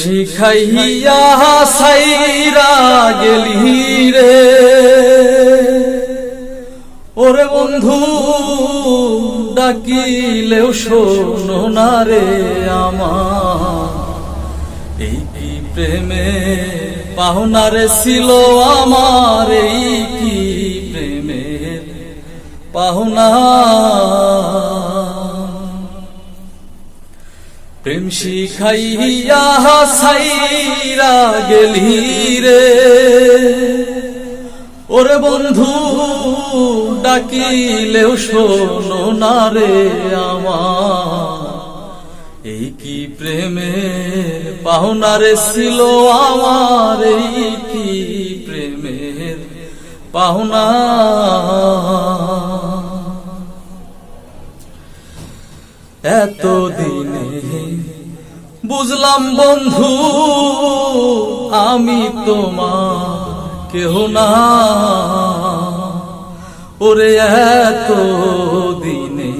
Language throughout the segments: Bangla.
শিখাইয়া সাইরা গেলি রে। ওরে বন্ধু, ডাকিলেও শোনো না রে আমার। এই কি প্রেমে পাহুনারে ছিল আমার, এই কি প্রেমের পাহুনা শিখাইয়া সাইরা গেলি রে। ওরে বন্ধু, ডাকিলেও শোনো না রে আমার। এই কি প্রেমে পাহুনারে ছিল আমার, এই কি প্রেমের পাহুনা এত বুঝলাম বন্ধু, আমি তোমার কেহ না। ওরে এত দিনে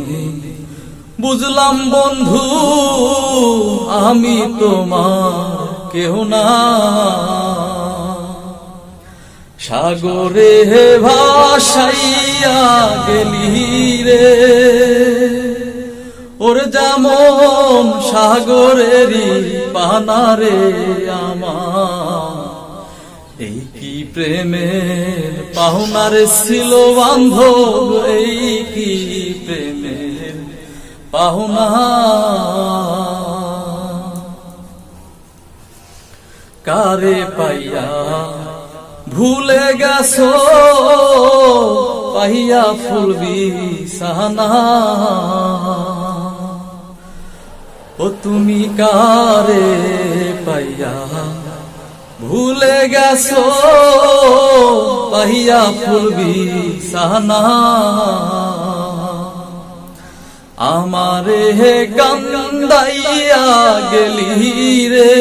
বুঝলাম বন্ধু, আমি তোমার কেহ না। সাগরে ভাসাইয়া গেলি রে। ওর যেমন সাগরেরই পানারে আমার। এই কি প্রেমের পাহুনারে ছিল বান্ধব, এই কি প্রেমের পাহুনা কারে পাইয়া ভুলে গেছো? পাইয়া ফুলবি সানা ও তুমি কারে পাইয়া? ভুলে গেছো? পাইয়া ফুলবি সানা আমারে হে কান্দাইয়া গেলি রে।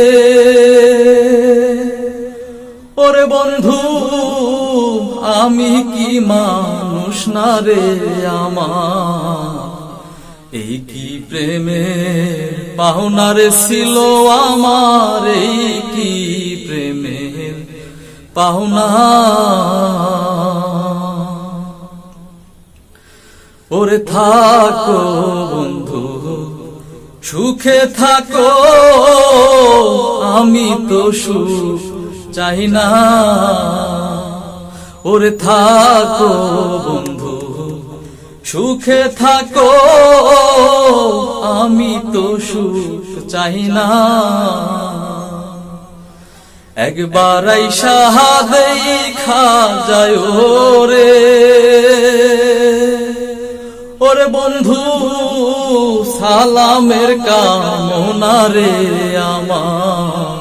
ওরে বন্ধু, আমি কি মানুষ না রে আমার? এই কি প্রেমে পাহুনারে ছিল আমার এই কি প্রেমে পাহনা ওরে থাকো বন্ধু, সুখে থাকো, আমি তো সুখ চাই না। ওরে থাকো বন্ধু সুখে থাকো, আমি তো সুখ চাই না। একবার সাহাদেই খা যায় রে ওরে বন্ধু, সালামের কামনা রে আমার।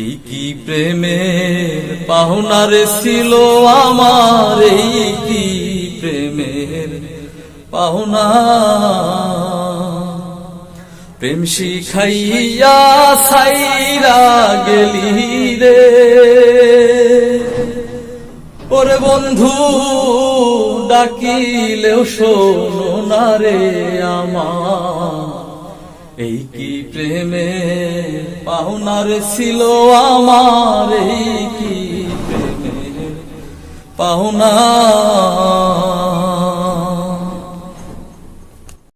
এই কি প্রেমের পাহুনারে ছিল আমার, এই কি পাহুনা। প্রেম শিখাইয়া সাইরা গেলি রে। ওরে বন্ধু, ডাকিলেও শোনো না রে আমার। এই কি প্রেমে পাহুনার ছিল আমার? এই কি প্রেমে পাহুনা